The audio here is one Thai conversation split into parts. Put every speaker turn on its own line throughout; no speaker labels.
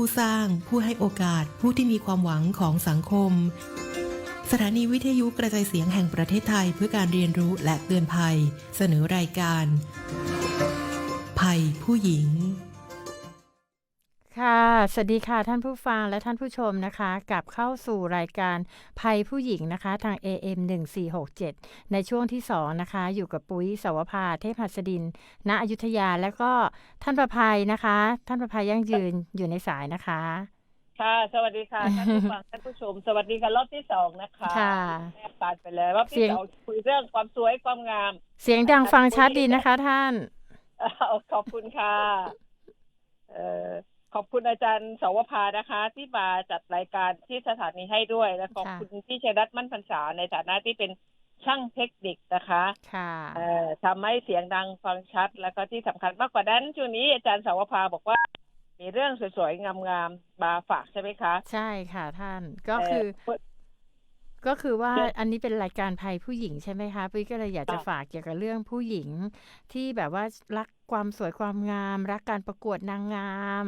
ผู้สร้าง ผู้ให้โอกาส ผู้ที่มีความหวังของสังคม สถานีวิทยุกระจายเสียงแห่งประเทศไทยเพื่อการเรียนรู้และเตือนภัย เสนอรายการ ภัยผู้หญิง
สวัสดีค่ะท่านผู้ฟังและท่านผู้ชมนะคะกลับเข้าสู่รายการภัยผู้หญิงนะคะ ทาง AM 1467 ในช่วงที่ 2 นะคะ อยู่กับปุ้ยสวภาเทพหัสดิน ณอยุธยาแล้วก็ท่านประภัยนะคะ ท่านประภัยยั่งยืนอยู่ในสายนะคะ
ค่ะ สวัสดีค่ะท่านผู้ฟังท่านผู้ชม สวัสดีค่ะรอบที่สองนะคะ
ค่ะ
แม่ปานไปเลยรอบ
เสี
ที่
ยง
สองคุยเรื่องความสวยความงาม
เสียงดังฟังชัดดีนะคะ ท่าน
อ้าวขอบคุณค่ะ เอ่อ ขอบคุณอาจารย์สวภานะคะ ที่มาจัดรายการที่สถานีให้ด้วย และขอบ
ค่ะ
คุณพี่ชัยรัตน์มั่นพรรษาในฐานะที่เป็นช่างเทคนิคนะคะ
ค่ะ
เอ่อทำให้เสียงดังฟังชัด แล้วก็ที่สำคัญมากกว่านั้นช่วงนี้อาจารย์สวภาบอกว่ามีเรื่องสวยๆ งามๆมาฝากใช่ไหมคะ
ใช่ค่ะท่านก็คือ
เอ่อ
ก็คือว่า
เรื่อง
อันนี้เป็นรายการภัยผู้หญิงใช่ไหมคะปุ้ยก็เลยอยากจะ
ค่ะ
ฝากเกี่ยวกับเรื่องผู้หญิงที่แบบว่ารัก ความสวยความงาม รักการประกวดนางงาม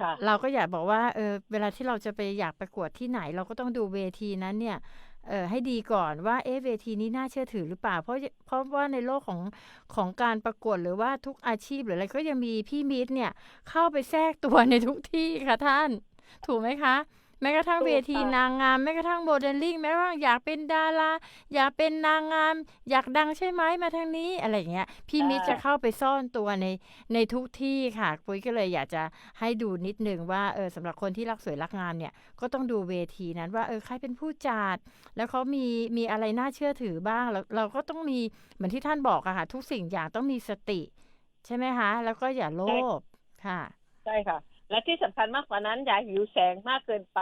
ค่ะ
เราก็อยากบอกว่าเออเวลาที่เราจะไปอยากประกวดที่ไหน เราก็ต้องดูเวทีนั้นเนี่ยเออให้ดีก่อนว่าเอ๊ะเวทีนี้น่าเชื่อถือหรือเปล่า เพราะเพราะว่าในโลกของของการประกวดหรือว่าทุกอาชีพหรืออะไรก็ยังมีพี่มิตรเนี่ยเข้าไปแทรกตัวในทุกที่ค่ะท่าน ถูกไหมคะ แม้กระทั่ง
ถูก
เวที
ค่ะ
นางงามแม้กระทั่งโมเดลลิ่งแม้กระทั่งอยากเป็นดาราอยากเป็นนางงาม อยากดังใช่ไหมมาทางนี้อะไรอย่างเงี้ยพี่มิตรจะเข้าไปซ่อนตัวในในทุกที่ค่ะปุ้ยก็เลยอยากจะให้ดูนิดนึงว่าเออสำหรับคนที่รักสวยรักงามเนี่ยก็ต้องดูเวทีนั้นว่าเออใครเป็นผู้จัด แล้วเขามีมีอะไรน่าเชื่อถือบ้างแล้วเราก็ต้องมีเหมือนที่ท่านบอกอะค่ะทุกสิ่งอย่างต้องมีสติ ใช่ไหมคะแล้วก็อย่าโลภค่ะ
ใช่ค่ะ และที่สำคัญมากกว่านั้นอย่าหิวแสงมากเกินไป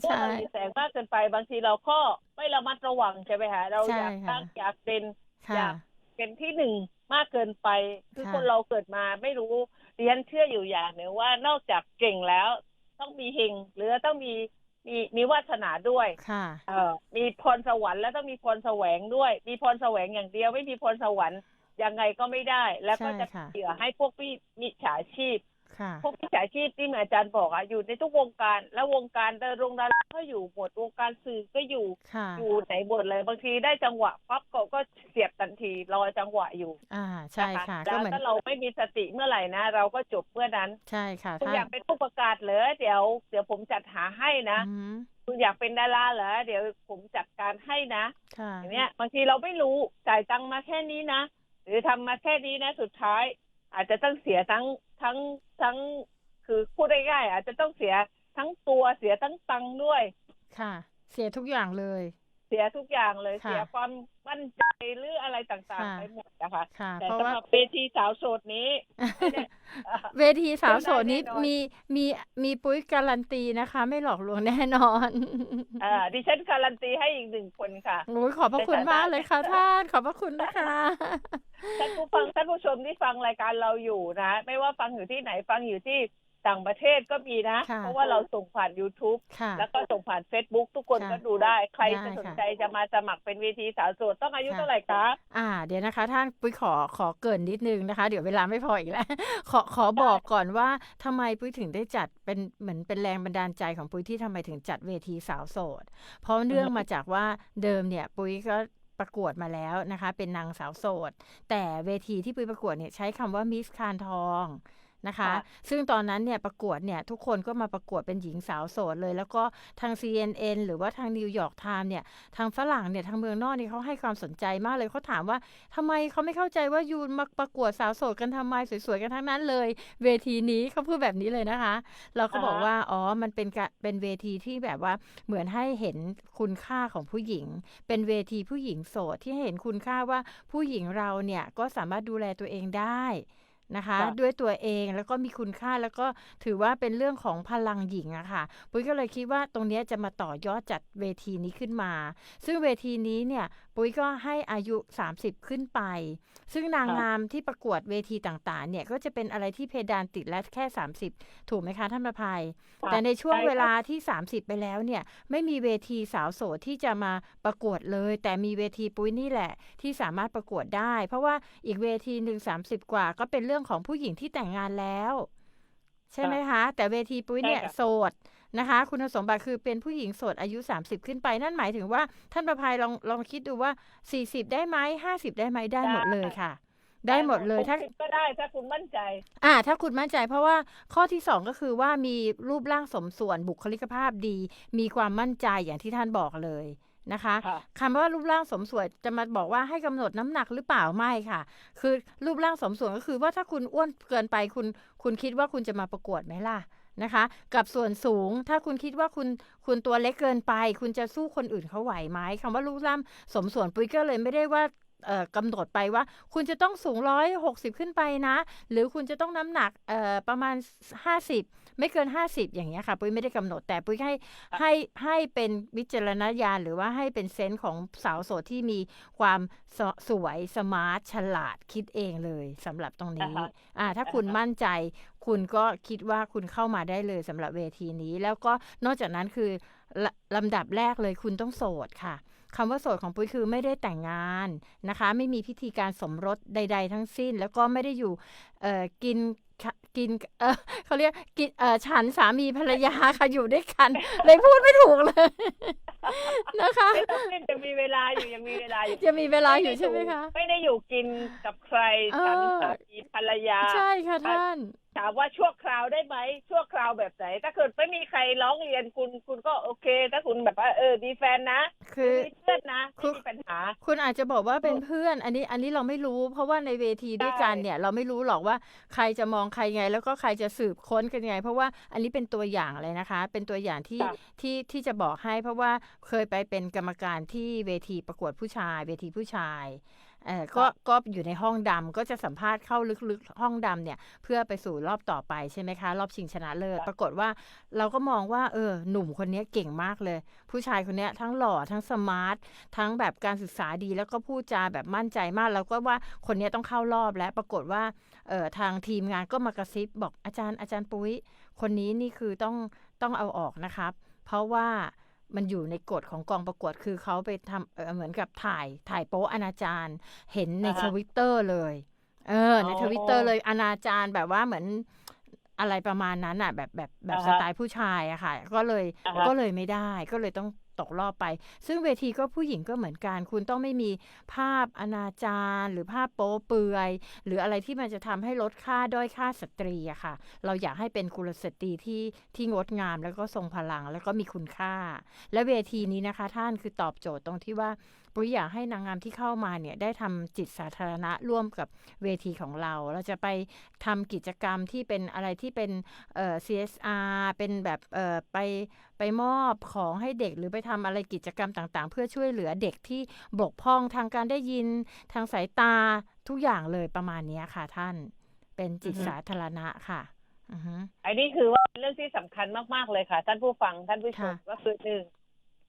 เมื่อ
ใช่
เราหิวแสงมากเกินไป บางทีเราก็ไม่ระมัดระวังใช่ไหมคะเรา
ใช่
อยาก
ค่ะ
ตั้งอยากเป็น
ค่ะ
อยากเป็นที่หนึ่งมากเกินไป คือ
ค่ะ
คนเราเกิดมาไม่รู้เรียนเชื่ออยู่อย่างหนึ่งว่านอกจากเก่งแล้ว ต้องมีเฮงหรือต้องมีมีมีวาสนาด้วย
ค่ะ
เอ่อมีพรสวรรค์แล้วต้องมีพรแสวงด้วย มีพรแสวงอย่างเดียวไม่มีพรสวรรค์ยังไงก็ไม่ได้ แล้วก็
ใช่
จะ
ค่ะ
เหยื่อให้พวกพี่มิจฉาชีพ
ค่ะ
พวกมิจฉาชีพที่เหมือนอาจารย์บอกอะอยู่ในทุกวงการ แล้ววงการดารงดาราก็อยู่หมดวงการสื่อก็อยู่
ค่ะ
อยู่ไหนหมดเลยบางทีได้จังหวะปั๊บก็ก็เสียบทันทีรอจังหวะอยู่
อ่าใช่ค่ะ
แล้
ก็
ว
เหมือน
ถ้าเราไม่มีสติเมื่อไหร่นะ เราก็จบเมื่อนั้น
ใช่ค่ะ
คุณ
ท่าน
อยากเป็นผู้ประกาศเหรอเดี๋ยวเดี๋ยวผมจัดหาให้นะ
อืม
คุณอยากเป็นดาราเหรอเดี๋ยวผมจัดการให้นะ
ค่ะ
อย่างเนี้ยบางทีเราไม่รู้จ่ายตังค์มาแค่นี้นะหรือทำมาแค่นี้นะ สุดท้าย อาจจะต้องเสียทั้ง ทั้งทั้งคือพูดง่ายๆอาจจะต้องเสียทั้งตัวเสียทั้งตังค์ด้วย
ค่ะ เสียทุกอย่างเลย
สียทุกอย่างเลย
ค่ะ
เสียความมั่นใจหรืออะไรต่าง
ค่ะ
ๆไปหมดนะคะ
ค่ะ
แต่
เพราะ
สำ
ว่า
หรับเวทีสาวโสดนี้ไม่ได้อะ
เวทีสาวโสดนี้
เที่ยวได้แน่นอน
มีมีมีปุ้ยการันตีนะคะ ไม่หลอกลวงแน่นอน
อ่าดิฉันการันตีให้อีกหนึ่งคนค่ะ
โอ้ยขอบพระคุณมากเลยค่ะท่านขอบพระคุณนะคะ
ท่านผู้ฟังท่านผู้ชมที่ฟังรายการเราอยู่นะ ไม่ว่าฟังอยู่ที่ไหนฟังอยู่ที่ ต่างประเทศก็มีนะ
ค่ะ
เพราะว่าเราส่งผ่าน YouTube
ค่ะ
แล้วก็ส่งผ่าน Facebook ทุกคน
ค่ะ
ก็ดูได้ ใคร
ได้
จะสน
ค่ะ
ใจจะมาสมัครเป็นเวทีสาวโสดต้องอายุ
ค่ะ
เท่าไหร่คะ
อ่า เดี๋ยวนะคะ ท่านปุ้ยขอขอเกรินนิดนึงนะคะ เดี๋ยวเวลาไม่พออีกแล้ว ขอขอบอกก่อนว่าทำไมปุ้ยถึงได้จัดเป็นเหมือนเป็นแรงบันดาลใจของปุ้ยที่ทำไมถึงจัดเวทีสาวโสด เพราะเนื่องมาจากว่าเดิมเนี่ยปุ้ยก็ประกวดมาแล้วนะคะ เป็นนางสาวโสด แต่เวทีที่ปุ้ยประกวดเนี่ยใช้คำว่ามิสคานทอง นะคะ
ค่ะ
ซึ่งตอนนั้นเนี่ยประกวดเนี่ยทุกคนก็มาประกวดเป็นหญิงสาวโสดเลย แล้วก็ทาง CNN หรือว่าทางนิวยอร์กไทม์เนี่ยทางฝรั่งเนี่ยทางเมืองนอกนี่เขาให้ความสนใจมากเลยเขาถามว่าทำไมเขาไม่เข้าใจว่ายูนมาประกวดสาวโสดกันทำไมสวยๆกันทั้งนั้นเลย เวทีนี้เขาพูดแบบนี้เลยนะคะ เราก็บอก
อ่าฮะ
ว่าอ๋อมันเป็นกะเป็นเวทีที่แบบว่าเหมือนให้เห็นคุณค่าของผู้หญิง เป็นเวทีผู้หญิงโสดที่ให้เห็นคุณค่าว่าผู้หญิงเราเนี่ยก็สามารถดูแลตัวเองได้ นะคะ
ค่ะ
ด้วยตัวเองแล้วก็มีคุณค่าแล้วก็ถือว่าเป็นเรื่องของพลังหญิงอะค่ะปุ้ยก็เลยคิดว่าตรงเนี้ยจะมาต่อยอดจัดเวทีนี้ขึ้นมา ซึ่งเวทีนี้เนี่ยปุ้ยก็ให้อายุ 30 ขึ้นไป ซึ่งนาง
ค่ะ
งามที่ประกวดเวทีต่างๆ เนี่ยก็จะเป็นอะไรที่เพดานติดและแค่ 30 ถูกไหมคะท่านประภัย
ค่ะ
แต่ในช่วง
ใช่ค่ะ
เวลาที่ 30 ไปแล้วเนี่ยไม่มีเวทีสาวโสดที่จะมาประกวดเลย แต่มีเวทีปุ้ยนี่แหละที่สามารถประกวดได้ เพราะว่าอีกเวทีหนึ่ง30 กว่าก็เป็นเรื่องของผู้หญิงที่แต่งงานแล้ว ใช่ไหมคะ แต่เวทีปุ้ยเนี่ย
ใช่ค่ะ
โสดนะคะ คุณสมบัติคือเป็นผู้หญิงโสดอายุ 30 ขึ้นไป นั่นหมายถึงว่าท่านประภัยลองลองคิดดูว่า 40 ได้ไหม50 ได้ไหมได้หมดเลยค่ะได้หมดเลยถ้า
60ก็ได้ถ้าคุณมั่นใจ
อ่า ถ้าคุณมั่นใจ เพราะว่าข้อที่สองก็คือว่ามีรูปร่างสมส่วนบุคลิกภาพดี มีความมั่นใจอย่างที่ท่านบอกเลย นะคะ
ค่ะ
คำว่ารูปร่างสมส่วนจะมาบอกว่าให้กำหนดน้ำหนักหรือเปล่าไม่ค่ะ คือรูปร่างสมส่วนก็คือว่าถ้าคุณอ้วนเกินไปคุณคุณคิดว่าคุณจะมาประกวดไหมล่ะนะคะ กับส่วนสูงถ้าคุณคิดว่าคุณคุณตัวเล็กเกินไป คุณจะสู้คนอื่นเขาไหวไหมคำว่ารูปร่างสมส่วนปุ้ยก็เลยไม่ได้ว่าเอ่อ กำหนดไปว่า คุณจะต้องสูงร้อยหกสิบขึ้นไปนะ หรือคุณจะต้องน้ำหนักเอ่อประมาณ 50 ไม่เกิน 50 อย่างเงี้ยค่ะ ปุ้ยไม่ได้กำหนดแต่ปุ้ยให้ให้ให้เป็นวิจารณญาณหรือว่าให้เป็นเซนส์ของสาวโสดที่มีความสสวยสมาร์ทฉลาดคิดเองเลยสำหรับตรงนี้
อ่าฮะ
อ่าถ้าคุณ
อ่าฮะ
มั่นใจ คุณก็คิดว่าคุณเข้ามาได้เลยสำหรับเวทีนี้ แล้วก็นอกจากนั้นคือลลำดับแรกเลยคุณต้องโสดค่ะ คำว่าโสดของปุ้ยคือไม่ได้แต่งงานนะคะ ไม่มีพิธีการสมรสใด ๆ ทั้งสิ้น แล้วก็ไม่ได้อยู่เอ่อกินขะกินเออเขาเรียกกินเอ่อฉันสามีภรรยาค่ะอยู่ด้วยกัน เลยพูดไม่ถูกเลยนะคะ
ไม่ต้องเล่นยังมีเวลาอยู่ยังมีเวลาอยู่
จะมีเวลาอยู่ใช่ไหมคะ
ไม่ได้อยู่กินกับใคร
เออ
ฉันสามีภรรยา
ใช่ค่ะท่าน
ถามว่าชั่วคราวได้ไหมชั่วคราวแบบไหน ถ้าเกิดไม่มีใครร้องเรียนคุณคุณก็โอเค ถ้าคุณแบบว่าเออมีแฟนนะ
คือ
มีเพื่อนนะ
คื
ไม่
อ
มีปัญหา
คุณอาจจะบอกว่าเป็นเพื่อน อันนี้อันนี้เราไม่รู้ เพราะว่าในเวทีด้วยกัน
ใช่
เนี่ย เราไม่รู้หรอกว่าใครจะมองใครไง แล้วก็ใครจะสืบค้นกันยังไง เพราะว่าอันนี้เป็นตัวอย่างเลยนะคะ เป็นตัวอย่างที่
ค่ะ
ที่ที่จะบอกให้ เพราะว่าเคยไปเป็นกรรมการที่เวทีประกวดผู้ชาย เวทีผู้ชายเออ ก็ก็อยู่ในห้องดำก็จะสัมภาษณ์เข้าลึกๆห้องดำเนี่ย เพื่อไปสู่รอบต่อไปใช่ไหมคะ รอบชิงชนะเลิศปรากฏว่าเราก็มองว่าเออหนุ่มคนนี้เก่งมากเลย ผู้ชายคนนี้ทั้งหล่อทั้งสมาร์ททั้งแบบการศึกษาดีแล้วก็พูดจาแบบมั่นใจมากแล้วก็ว่าคนนี้ต้องเข้ารอบแล้วปรากฏว่าเออทางทีมงานก็มากระซิบบอกอาจารย์อาจารย์ปุ้ยคนนี้นี่คือต้องต้องเอาออกนะครับ เพราะว่า มันอยู่ในกฎของกองประกวดคือเขาไปทำเอ่อเหมือนกับถ่ายถ่ายโป๊อนาจารเห็นใน
อ่าฮะ
ทวิตเตอร์เลย เออ ใน
อ๋อ
ทวิตเตอร์เลยอนาจารแบบว่าเหมือนอะไรประมาณนั้นอะ แบบแบบแบบ
อ่า
ส
ฮะ
ไตล์ผู้ชายอะค่ะ ก็เลย
อ่าฮะ
ก็เลยไม่ได้ก็เลยต้อง ตกรอบไป ซึ่งเวทีก็ผู้หญิงก็เหมือนกัน คุณต้องไม่มีภาพอนาจารหรือภาพโป๊เปลือย หรืออะไรที่มันจะทำให้ลดค่าด้อยค่าสตรีอะค่ะ เราอยากให้เป็นกุลสตรีที่ที่งดงามแล้วก็ทรงพลังแล้วก็มีคุณค่า และเวทีนี้นะคะท่านคือตอบโจทย์ตรงที่ว่า ปุ้ยอยากให้นางงามที่เข้ามาเนี่ยได้ทำจิตสาธารณะร่วมกับเวทีของเรา เราจะไปทำกิจกรรมที่เป็นอะไรที่เป็นเอ่อ CSR เป็นแบบเอ่อไปไปมอบของให้เด็กหรือไปทำอะไรกิจกรรมต่างๆ เพื่อช่วยเหลือเด็กที่บกพร่องทางการได้ยินทางสายตาทุกอย่างเลยประมาณเนี้ยค่ะท่านเป็นจิต
อือฮึ
สาธารณะค่ะอือฮึ
อันนี้คือว่าเป็นเรื่องที่สำคัญมาก ๆ เลยค่ะ ท่านผู้ฟังท่านผู้ชม
ค่ะ
ก็คือหนึ่ง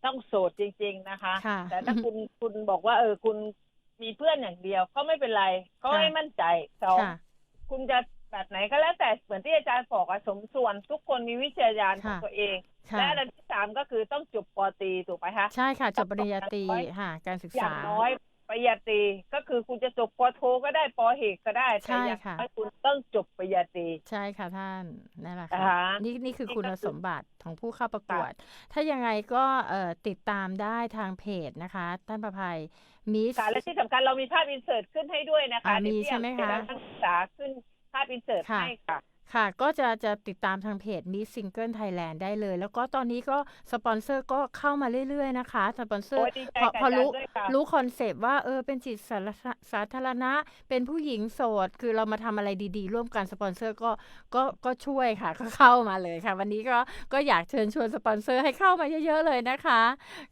ต้องโสดจริง ๆนะคะ
ค่ะ
แต่ถ้าคุณคุณบอกว่า เออคุณมีเพื่อนอย่างเดียว ก็ไม่เป็นไร ก็
ค่ะ
ไม่มั่นใจสอง
ค่ะ
คุณจะแบบไหนก็แล้วแต่เหมือนที่อาจารย์บอกอะสมส่วนทุกคนมีวิจารณญาณของ
ค่ะ
ตัวเอง
ค่ะ
และอันดับที่สามก็คือต้องจบปอตรีถูกไหมคะ
ใช่ค่ะ จบปริญญาตรี
อย่างน้อย
ค่ะการศึก
อย่า
ษา
งน้อยป ริญญาตรีก็คือคุณจะจบปอโทก็ได้ปอเอกก็ได้
ใช่
แต่อย่าง
ค่ะ
น้อยคุณต้องจบปริญญาตรี
ใช่ค่ะท่านนั่นแหละ
อ่า
ค่ะ
ฮะ
นี่นี่คือ
นี่
คุณ
ก็คือ
สมบัติของผู้เข้าประกวด ถ้ายังไงก็เอ่อติดตามได้ทางเพจนะคะ ท่านประภัยมิส
ค่ะและที่สำคัญเรามีภาพอินเสิร์ตขึ้นให้ด้วยนะคะ
อ่า
เดี๋ยว
มี
พี่
ใช่ไหมคะ
เอานักศึกษาขึ้นภาพอินเสิร์ต
ค่ะ
ให้ค่ะ
ค่ะ ก็จะจะติดตามทางเพจ Miss Single Thailand ได้เลย แล้วก็ตอนนี้ก็สปอนเซอร์ก็เข้ามาเรื่อยๆนะคะสปอนเซอร์
โอ้ยดีใจ
พอ
กับ
พอรู้
อาจารย์ด้วยค่ะ
รู้คอนเซปต์ว่าเออเป็นจิตสาธารสาธารณะ เป็นผู้หญิงโสด คือเรามาทำอะไรดีๆ ร่วมกันสปอนเซอร์ก็ก็ก็ช่วยค่ะ ก็เข้ามาเลยค่ะ วันนี้ก็ก็อยากเชิญชวนสปอนเซอร์ให้เข้ามาเยอะๆเลยนะคะ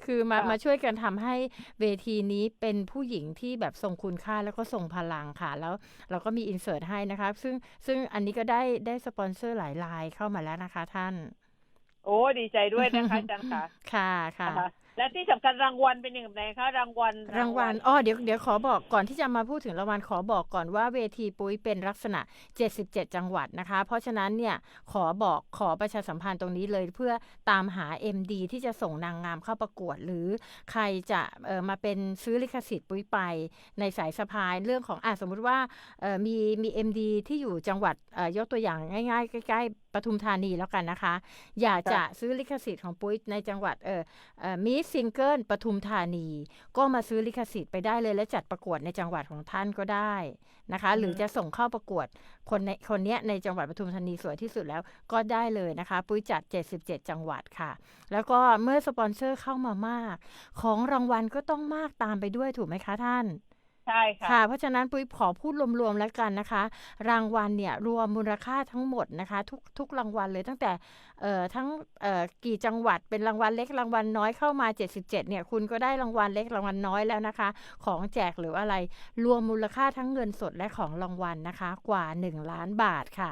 คือมา
ค่ะ
มาช่วยกันทำให้เวทีนี้เป็นผู้หญิงที่แบบทรงคุณค่าแล้วก็ทรงพลังค่ะ แล้วเราก็มีอินเสิร์ตให้นะคะ ซึ่งซึ่งอันนี้ก็ได้ได้สปอนเซอร์หลายรายเข้ามาแล้วนะคะท่าน
โอ้ดีใจด้วยนะคะอาจารย์ค่ะ
ค่ะค่ะ
นะคะ และและที่สำคัญรางวัลเป็นอย่างไรคะรางวัล
รางวัลอ๋อเดี๋ยวเดี๋ยวขอบอกก่อนที่จะมาพูดถึงรางวัลขอบอกก่อนว่าเวทีปุ้ยเป็นลักษณะ 77 จังหวัดนะคะ เพราะฉะนั้นเนี่ยขอบอกขอประชาสัมพันธ์ตรงนี้เลยเพื่อตามหา MD ที่จะส่งนางงามเข้าประกวด หรือใครจะเอ่อมาเป็นซื้อลิขสิทธิ์ปุ้ยไป ในสายสะพายเรื่องของอะสมมุติว่าเอ่อมีมี MD ที่อยู่จังหวัดเอ่อยกตัวอย่างง่ายๆใกล้ๆปทุมธานีแล้วกันนะคะ อยากจะซื้อลิขสิทธิ์ของปุ้ยในจังหวัดเออมิสซิงเกิลปทุมธานี ก็มาซื้อลิขสิทธิ์ไปได้เลยและจัดประกวดในจังหวัดของท่านก็ได้นะคะ หรือจะส่งเข้าประกวดคนในคนเนี้ยในจังหวัดปทุมธานีสวยที่สุดแล้วก็ได้เลยนะคะ ปุ้ยจัด 77 จังหวัดค่ะ แล้วก็เมื่อสปอนเซอร์เข้ามามาก ของรางวัลก็ต้องมากตามไปด้วยถูกไหมคะท่าน
ใช่ค่ะ
ค่ะ เพราะฉะนั้นปุ้ยขอพูดรวมๆแล้วกันนะคะ รางวัลเนี่ยรวมมูลค่าทั้งหมดนะคะ ทุกทุกรางวัลเลยตั้งแต่เอ่อทั้งเอ่อกี่จังหวัดเป็นรางวัลเล็กรางวัลน้อยเข้ามา 77เนี่ยคุณก็ได้รางวัลเล็กรางวัลน้อยแล้วนะคะ ของแจกหรืออะไรรวมมูลค่าทั้งเงินสดและของรางวัลนะคะ กว่า 1 ล้านบาทค่ะ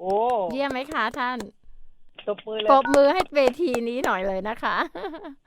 โอ้
เยี่ยมไหมคะท่าน
ตบมือเลย
ปรบมือให้เวทีนี้หน่อยเลยนะคะ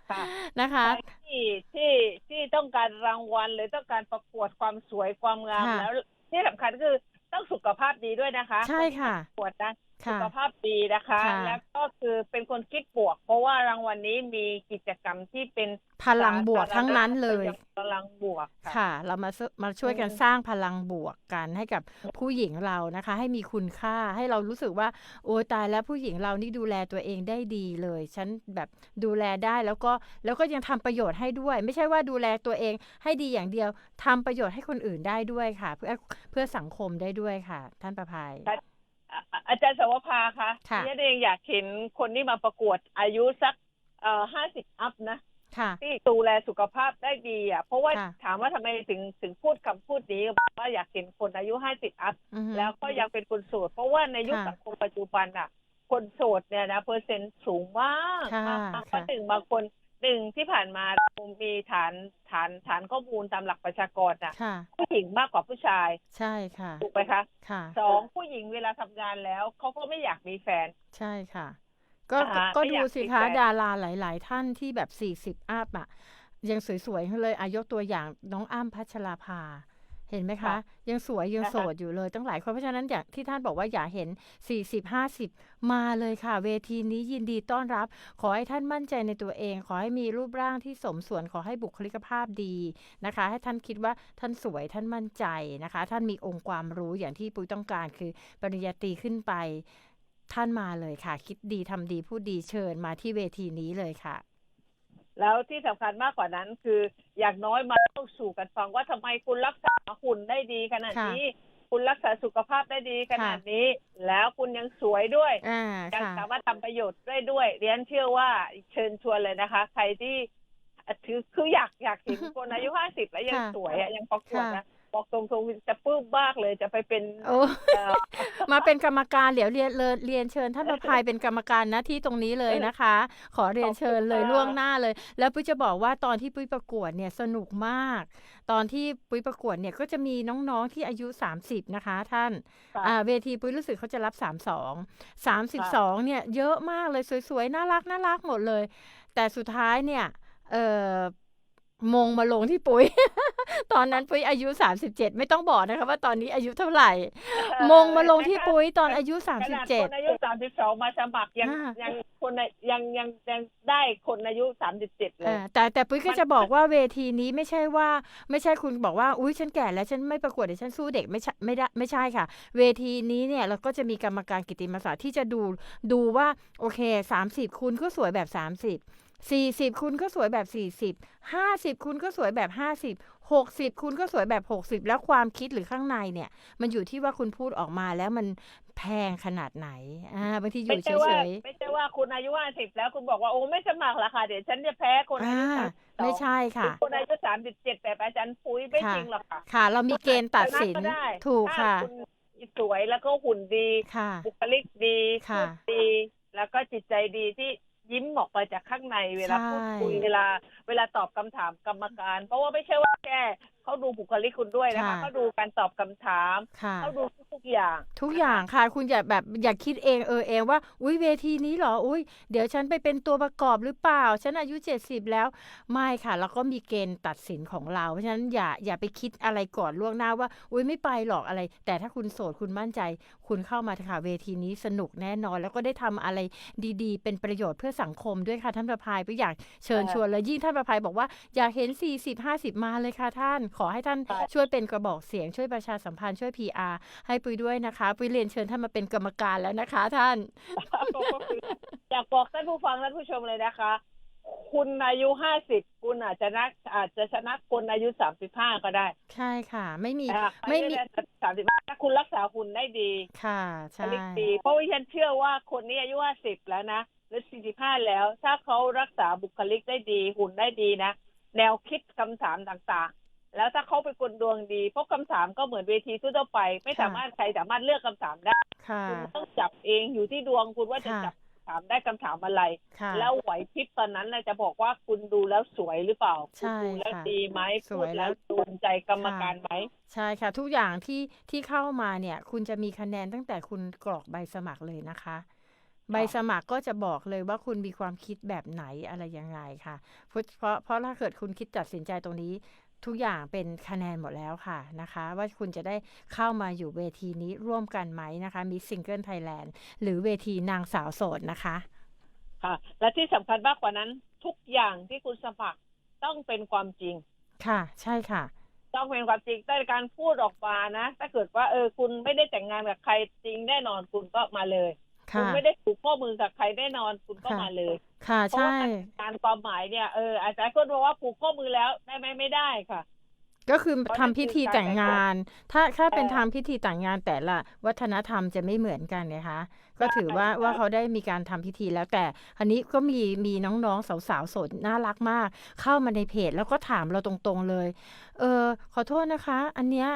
ค่ะ
นะคะ
ใครที่ที่ที่ต้องการรางวัลหรือต้องการประกวดความสวยความงาม
ค่ะ
แล้วที่สำคัญคือต้องสุขภาพดีด้วยนะคะ
ใช่ค่ะ
นที่ประกวดนะ สุ
ค่ะ
ขภาพดีนะคะ
ค่ะ
แล้วก็คือเป็นคนคิดบวก เพราะว่ารางวัลนี้มีกิจกรรมที่เป็น
พลังบวกทั้งนั้นเลย
พลังบวกค่ะ
ค่ะเรามาซมาช่วยกัน
อืม
สร้างพลังบวกกันให้กับผู้หญิงเรานะคะ ให้มีคุณค่าให้เรารู้สึกว่า โอ้ตายแล้วผู้หญิงเรานี่ดูแลตัวเองได้ดีเลย ฉันแบบดูแลได้แล้วก็แล้วก็ยังทำประโยชน์ให้ด้วย ไม่ใช่ว่าดูแลตัวเองให้ดีอย่างเดียวทำประโยชน์ให้คนอื่นได้ด้วยค่ะ เพื่อเพื่อสังคมได้ด้วยค่ะ ท่านประภัย
ค่ะ อะอาจารย์สวภาคะ
ค่ะ
เนี่ยเองอยากเห็นคนที่มาประกวดอายุสักเอ่อห้าสิบอัพนะ
ค่ะ
ที่ดูแลสุขภาพได้ดีอะ เพราะว่า
ค่ะ
ถามว่าทำไมถึงถึงพูดคำพูดนี้บอกว่าอยากเห็นคนอายุห้าสิบอัพ
อือฮึ
แล้วก็ยังเป็นคนโสด เพราะว่าในยุค
ค่ะ
สังคมปัจจุบันอะ คนโสดเนี่ยนะเปอร์เซ็นต์สูงมาก
ค่ะ
มากมาก
ค่ะ
ก็หนึ่งบางคน หนึ่งที่ผ่านมาเรามีฐานฐานฐานข้อมูลตามหลักประชากรอะ
ค่ะ
ผู้หญิงมากกว่าผู้ชาย
ใช่ค่ะ
ถูกไหมคะ
ค่ะ
สองผู้หญิงเวลาทำงานแล้วเขาก็ไม่อยากมีแฟน
ใช่ค่ะ ก็
อ่า
ก็
ไม่
ดู
อยาก
สิ
มี
คะ
แฟน
ดาราหลาย ๆ ท่านที่แบบสี่สิบอัพอะยังสวยๆเลยอายกตัวอย่างน้องอ้ำพัชราภา เห็นไหมคะ ยังสวยยัง
นะคะ
โสดอยู่เลยตั้งหลายคนเพราะฉะนั้นอย่างที่ท่านบอกว่าอยากเห็น 40 50 มาเลยค่ะ เวทีนี้ยินดีต้อนรับ ขอให้ท่านมั่นใจในตัวเอง ขอให้มีรูปร่างที่สมส่วนขอให้บุคลิกภาพดีนะคะ ให้ท่านคิดว่าท่านสวยท่านมั่นใจนะคะ ท่านมีองค์ความรู้อย่างที่ปุ้ยต้องการคือปริญญาตรีขึ้นไป ท่านมาเลยค่ะ คิดดีทำดีพูดดีเชิญมาที่เวทีนี้เลยค่ะ
แล้วที่สำคัญมากกว่านั้นคืออย่างน้อยมาเล่าสู่กันฟังว่าทำไมคุณรักษาหุ่นได้ดีขนาดนี้ คุณรักษาสุขภาพได้ดีขนาดนี้ แล้วคุณยังสวยด้วย
อ่า
ยัง
ค่ะ
สามารถทำประโยชน์ได้ด้วยเรียนเชื่อว่าเชิญชวนเลยนะคะ ใครที่ถือคืออยากอยากเห็นคนอายุห้าสิบแล้วยัง
ค่ะ
สวยอะยังประกวด
ค่ะ
นะ บอกตรงๆจะปลื้มมากเลยจะไปเป็น
โอ้
เอ่อ
มาเป็นกรรมการเดี๋ยวเรียนเรียนเรียนเชิญท่านประภัยเป็นกรรมการหน้าที่ตรงนี้เลยนะคะ ขอเรียนเชิญเลย
ขอบคุณค่ะ
ล่วงหน้าเลย แล้วปุ้ยจะบอกว่าตอนที่ปุ้ยประกวดเนี่ยสนุกมาก ตอนที่ปุ้ยประกวดเนี่ยก็จะมีน้องๆที่อายุ 30 นะคะ ท่าน
ค่ะ
อ่าเวทีปุ้ยรู้สึกเขาจะรับ 32 32เนี่ยเยอะมากเลยสวยๆน่ารักน่ารักหมดเลย แต่สุดท้ายเนี่ยเออ มงมาลงที่ปุ้ย ตอนนั้นปุ้ยอายุ37ไม่ต้องบอกนะคะว่าตอนนี้อายุเท่าไหร่ มงมาลงที่ปุ้ยตอนอายุ
ขนาดคนอายุสามสิบสองมาสมัครยัง
อ่า
ยังคนอะยังยังยังได้คนอายุสามสิบเจ็ด
37
เลย
อ่าแต่แต่ปุ้ยก็จะบอกว่าเวทีนี้ไม่ใช่ว่า ไม่ใช่คุณบอกว่าอุ้ยฉันแก่แล้วฉันไม่ประกวดเดี๋ยวฉันสู้เด็กไม่ใช่ไม่ได้ไม่ใช่ค่ะ เวทีนี้เนี่ยเราก็จะมีกรรมการกิตติมศักดิ์ที่จะดูดูว่าโอเค30คุณก็สวยแบบ30 40 คุณก็สวยแบบ 40 50 คุณก็สวยแบบ 50 60 คุณก็สวยแบบ 60 แล้วความคิดหรือข้างในเนี่ย มันอยู่ที่ว่าคุณพูดออกมาแล้วมันแพงขนาดไหน อ่าบางทีอ
ไม่
ยู่
ใช่ว่า
เฉย
ไม่ใช่ว่าคุณอายุห้าสิบแล้วคุณบอกว่าโอ้ไม่สมัครละค่ะ เดี๋ยวฉันจะแพ้คน
ๆ
อา
อ่า
ยุสามสิบสอง
ไม่ใช่ค่ะ
คนอายุสามสิบเจ็ดแบบอาจารย์ปุ้ยไม่
ค่ะ
จริงหรอกค่ะ
ค่ะ เรามีเกณฑ์ตัดสิน
ชะก็ได้
ถูก
ถ้า
ค่ะ
คุณสวยแล้วก็หุ่นดี
ค่ะ
บุคลิกดี
ค่ะ
พูดดีแล้วก็จิตใจดีที่ ยิ้มออกมาจากข้างในเวลา
ใช่
พูดคุยเวลา เวลาตอบคำถามกรรมการ เพราะว่าไม่ใช่ว่าแค่ เขาดูบุคลิกคุณด้วยนะคะ
ค่ะ
เขาดูการตอบคำถาม
ค่ะ
เขาดูทุกๆอย่าง
ทุกอย่างค่ะ คุณอย่าแบบอย่าคิดเองเออเองว่า อุ้ยเวทีนี้เหรออุ้ยเดี๋ยวฉันไปเป็นตัวประกอบหรือเปล่า ฉันอายุ70แล้วไม่ค่ะ แล้วก็มีเกณฑ์ตัดสินของเรา เพราะฉะนั้นอย่าอย่าไปคิดอะไรก่อนล่วงหน้าว่า อุ้ยไม่ไปหรอกอะไร แต่ถ้าคุณโสดคุณมั่นใจ คุณเข้ามาเถอะค่ะเวทีนี้สนุกแน่นอน แล้วก็ได้ทำอะไรดีๆ เป็นประโยชน์เพื่อสังคมด้วยค่ะท่านประภายไปอยากเชิญ
ค่ะ
ชวนเลยยิ่งท่านประภายบอกว่าอยากเห็น 40 50 มาเลยค่ะท่านขอให้ท่าน
ค่ะ
ช่วยเป็นกระบอกเสียงช่วยประชาสัมพันธ์ช่วย PR ให้ปุ้ยด้วยนะคะ ปุ้ยเรียนเชิญท่านมาเป็นกรรมการแล้วนะคะท่าน
อยากบอกท่านผู้ฟังท่านผู้ชมเลยนะคะ คุณอายุห้าสิบคุณอาจจะนักอาจจะชนะคนอายุสามสิบห้าก็ได้
ใช่ค่ะ ไม่มี
นะคะ
ไม่มี
สามสิบห้าถ้าคุณรักษาหุ่นได้ดี
ค่ะใช่
ผลิตดีเพราะว่าฉันเชื่อว่าคนนี้อายุห้าสิบแล้วนะหรือสี่สิบห้าแล้ว ถ้าเขารักษาบุคลิกได้ดีหุ่นได้ดีนะ แนวคิดคำถามต่างๆ แล้วถ้าเขาเป็นคนดวงดีเพราะคำถามก็เหมือนเวทีทั่วๆไป ไม่สามารถใครสามารถเลือกคำถามได้
ค่ะ
คุณต้องจับเองอยู่ที่ดวงคุณว่าจะ
ค่ะ
จับถามได้คำถามอะไร
ค่ะ
แล้วไหวพริบตอนนั้นนะจะบอกว่าคุณดูแล้วสวยหรือเปล่า
ใช่
คุณดูแล้ว
ค่ะ
ดีไหม
ส
พู
ว
ด
ยแล้
แล้ววโดนใจกรรมการไหม
ใช่ค่ะ ทุกอย่างที่ที่เข้ามาเนี่ย คุณจะมีคะแนนตั้งแต่คุณกรอกใบสมัครเลยนะคะใบสมัครก็จะบอกเลยว่าคุณมีความคิดแบบไหนอะไรยังไงค่ะ เพราะเพราะเพราะถ้าเกิดคุณคิดตัดสินใจตรงนี้ ทุกอย่างเป็นคะแนนหมดแล้วค่ะนะคะ ว่าคุณจะได้เข้ามาอยู่เวทีนี้ร่วมกันไหมนะคะมีซิงเกิลไทยแลนด์หรือเวทีนางสาวโสดนะคะ
ค่ะและที่สำคัญมากกว่านั้นทุกอย่างที่คุณสมัครต้องเป็นความจริง
ค่ะ ใช่ค่ะ
ต้องเป็นความจริงแต่การพูดออกมานะ ถ้าเกิดว่าเออคุณไม่ได้แต่งงานกับใครจริงแน่นอนคุณก็มาเลย คุณ
ค่ะ
ไม่ได้ผูกข้อมือกับใครแน่นอนคุณก็
ค่ะ
มาเลย
ค่ะ
เพราะ
ใช่
ว่าการความหมายเนี่ยเอออาจารย์คนบอกว่าผูกข้อมือแล้วได้ไหมไม่ได้ค่ะ
ก็คือ
เพราะ
ทำ
นั่น
พิ
คือ
ธี
การ
แต่งงาน ถ้าถ้าเป็น
เอ่อ
ทำพิธีแต่งงานแต่ละ วัฒนธรรมจะไม่เหมือนกันนะคะก็ถือว่า
ใช่
ว่าเขาได้มีการทำพิธีแล้วแต่อันนี้ก็มีมีน้องๆสาวๆโสดน่ารักมาก เข้ามาในเพจแล้วก็ถามเราตรงๆเลย เออขอโทษนะคะ อันเนี้ย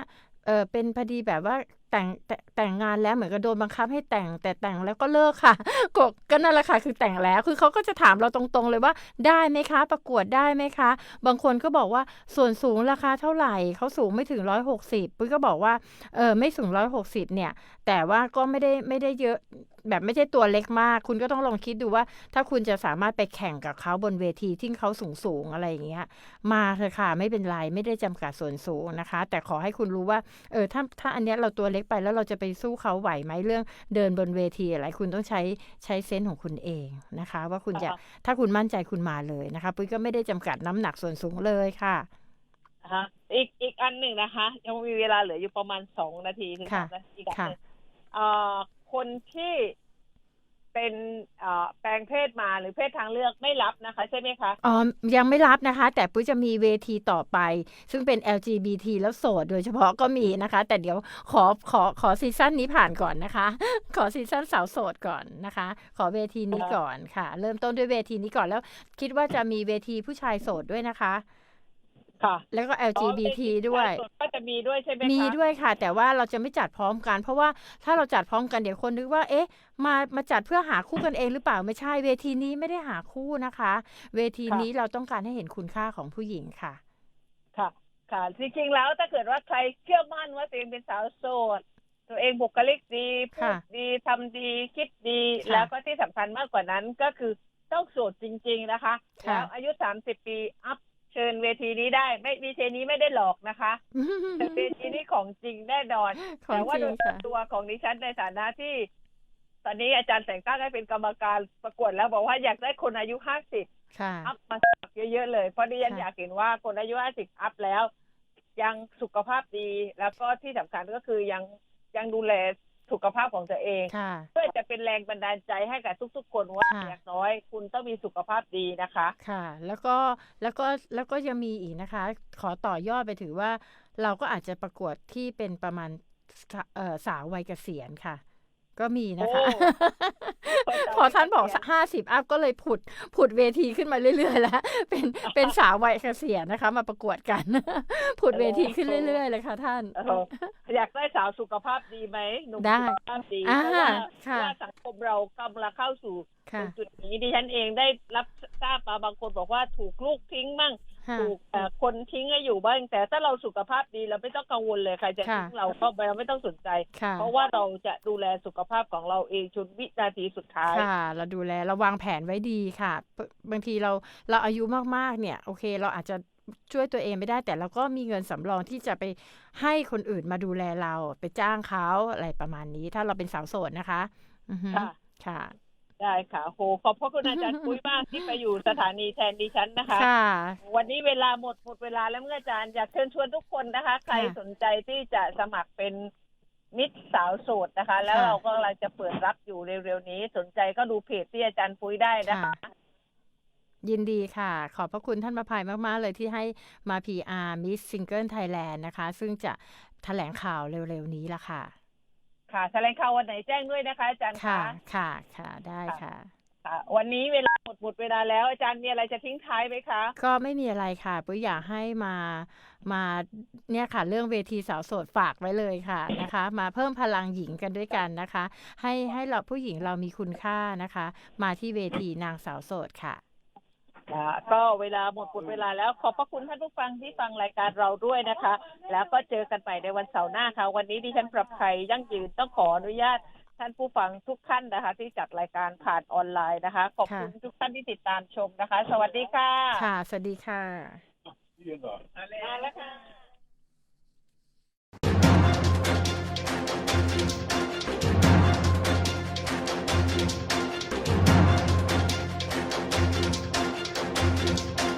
เออเป็นพอดีแบบว่า แต่งแต่แต่งงานแล้วเหมือนกับโดนบังคับให้แต่งแต่แต่งแล้วก็เลิกค่ะก็ก็นั่นแหละค่ะคือแต่งแล้วคือเขาก็จะถามเราตรงๆเลยว่าได้ไหมคะ ประกวดได้ไหมคะ บางคนก็บอกว่าส่วนสูงราคาเท่าไหร่เขาสูงไม่ถึงร้อยหกสิบปุ้ยก็บอกว่าเออไม่สูงร้อยหกสิบเนี่ย แต่ว่าก็ไม่ได้ไม่ได้เยอะแบบไม่ใช่ตัวเล็กมาก คุณก็ต้องลองคิดดูว่า ถ้าคุณจะสามารถไปแข่งกับเขาบนเวทีที่เขาสูงสูงอะไรอย่างเงี้ย มาเถอะค่ะไม่เป็นไรไม่ได้จำกัดส่วนสูงนะคะ แต่ขอให้คุณรู้ว่าเออถ้าถ้าอันเนี้ยเราตัวเล็กไปแล้วเราจะไปสู้เขาไหวไหมเรื่องเดินบนเวทีอะไรคุณต้องใช้ใช้เซนส์ของคุณเองนะคะ ว่าคุณจะ
อ่า
ถ้าคุณมั่นใจคุณมาเลยนะคะปุ้ยก็ไม่ได้จำกัดน้ำหนักส่วนสูงเลยค่ะ
นะคะอีกอีกอันหนึ่งนะคะ ยังมีเวลาเหลืออยู่ประมาณสองนาทีถึง
ค่ะ
สามนาทีอีกอัน
ค่ะ
หนึ่งเอ่อคนที่ เป็นเอ่อแปลงเพศมาหรือเพศทางเลือกไม่รับนะคะใช่ไหมคะ
อ๋อยังไม่รับนะคะ แต่ปุ้ยจะมีเวทีต่อไป ซึ่งเป็น LGBT แล้วโสดโดยเฉพาะก็มีนะคะ แต่เดี๋ยวขอขอขอซีซั่นนี้ผ่านก่อนนะคะ ขอซีซั่นสาวโสดก่อนนะคะ ขอเวทีนี้ก่อนค่ะ เริ่มต้นด้วยเวทีนี้ก่อนแล้ว คิดว่าจะมีเวทีผู้ชายโสดด้วยนะคะ
ค่ะ
แล้วก็ LGBT
อ๋อ
ด้วย
ก็จะมีด้วยใช่ไหมคะ
มีด้วยค่ะ แต่ว่าเราจะไม่จัดพร้อมกัน เพราะว่าถ้าเราจัดพร้อมกันเดี๋ยวคนนึกว่า เอ๊ะ มามาจัดเพื่อหาคู่กันเองหรือเปล่าไม่ใช่เวทีนี้ไม่ได้หาคู่นะคะ เวทีนี้เราต้องการให้เห็นคุณค่าของผู้หญิงค่ะ
ค่ะ ค่ะ จริงๆแล้วถ้าเกิดว่าใครเชื่อมั่นว่าตัวเองเป็นสาวโสดตัวเองบุคลิกดีพู
ค่ะ
ดดีทำดีคิดดี
ค่ะ
แล้วก็ที่สำคัญมากกว่านั้นก็คือต้องโสดจริง ๆนะคะ
ค่ะ
แล้วอายุสามสิบปีอัพ เชิญเวทีนี้ได้ ไม่เวทีนี้ไม่ได้หลอกนะคะแต่เวทีนี้ของจริงแน่นอน
ของ
แต่ว่า
จริ
โด
ง
ย
ค่ะ
ตัวของดิฉันในฐานะที่ ตอนนี้อาจารย์แต่งตั้งให้เป็นกรรมการประกวดแล้วบอกว่าอยากได้คนอายุห้าสิบ
ค่ะ
อัพมาสมัครเยอะๆเลยเพราะดิฉัน
ค่ะ
อยากเห็นว่าคนอายุห้าสิบอัพแล้ว ยังสุขภาพดีแล้วก็ที่สำคัญก็คือยังยังดูแล สุขภาพของตัวเอง
ค่ะ
เพื่อจะเป็นแรงบันดาลใจให้กับทุก ๆ คนว่า
ค่ะ
อย่างน้อย คุณต้องมีสุขภาพดีนะคะ
ค่ะ แล้วก็แล้วก็แล้วก็ยังมีอีกนะคะ ขอต่อยอดไปถือว่า เราก็อาจจะประกวดที่เป็นประมาณสเอ่อสาววัยเกษียณค่ะ ก็มีนะคะ
โอ้
พอท่านบอก
สาววัยเกษียณ
ห้าสิบอัพก็เลยผุดผุดเวทีขึ้นมาเรื่อยๆแล้ว เป็นเป็นสาววัยเกษียณนะคะ มาประกวดกัน ผุดเวทีขึ้นเรื่อยๆเลยค่ะท่าน
เอออยากได้สาวสุขภาพดีไหมหนุ่ม
ได้
สุขภาพดี
อ่า
เพราะว่า
ค่ะ
ว่าสังคมเรากำลังเข้าสู่
ค่ะ
จุดนี้ดิฉันเองได้รับทราบมาบางคนบอกว่าถูกลูกทิ้งมั่ง
ค่ะ
ถูกเอ่อคนทิ้งให้อยู่บ้างแต่ถ้าเราสุขภาพดีเราไม่ต้องกังวลเลยใครจะ
ค่ะ
ทิ้งเราก็เราไม่ต้องสนใจ
ค่ะ
เพราะว่าเราจะดูแลสุขภาพของเราเองจนวินาทีสุดท้าย
ค่ะ เราดูแลเราวางแผนไว้ดีค่ะบบางทีเราเราอายุมากๆเนี่ย โอเค เราอาจจะช่วยตัวเองไม่ได้แต่เราก็มีเงินสำรองที่จะไปให้คนอื่นมาดูแลเราไปจ้างเขาอะไรประมาณนี้ ถ้าเราเป็นสาวโสดนะคะ อือฮึ
ค่ะ
ค่ะ
ได้ค่ะโหขอบพระคุณอาจารย์ปุ้ยมากที่ไปอยู่สถานีแทนดิฉันนะคะ
ค่ะ
วันนี้เวลาหมดหมดเวลาแล้วเมื่ออาจารย์อยากเชิญชวนทุกคนนะคะ ใคร
ค่ะ
สนใจที่จะสมัครเป็นมิตรสาวโสดนะคะ แล้ว
ค่ะ
เราก็กำลังจะเปิดรับอยู่เร็วๆนี้ สนใจก็ดูเพจที่อาจารย์ปุ้ยได้นะคะ
ยินดีค่ะ ขอบพระคุณท่านประภัยมาก ๆ เลยที่ให้มา PR Miss Single Thailand นะคะ ซึ่งจะแถลงข่าวเร็ว ๆ นี้ละค่ะ
ค่ะแถลงข่าววันไหนแจ้งด้วยนะคะ อาจารย์
ค่ะ
คะ
ค่ะ ค่ะ ได้ค่ะ
ค่ะ วันนี้เวลาหมดหมดเวลาแล้วอาจารย์มีอะไรจะทิ้งท้ายไหมคะ
ก็ไม่มีอะไรค่ะปุ้ยอยากให้มามาเนี่ยค่ะ เรื่องเวทีสาวโสดฝากไว้เลยค่ะนะคะ มาเพิ่มพลังหญิงกันด้วยกันนะคะ ให้ให้เราผู้หญิงเรามีคุณค่านะคะ มาที่เวทีนางสาวโสดค่ะ
ค่ะก็เวลาหมดหมดเวลาแล้วขอบพระคุณท่านผู้ฟังที่ฟังรายการเราด้วยนะคะ แล้วก็เจอกันใหม่ในวันเสาร์หน้าค่ะ วันนี้ดิฉันปรับไทยยั่งยืนต้องขออนุญาตท่านผู้ฟังทุกท่านนะคะ ที่จัดรายการผ่านออนไลน์นะคะ ขอบคุณทุกท่านที่ติดตามชมนะคะ สวัสดีค่ะ
ค่ะ สวัสดีค่ะ
มาแล้วค่ะ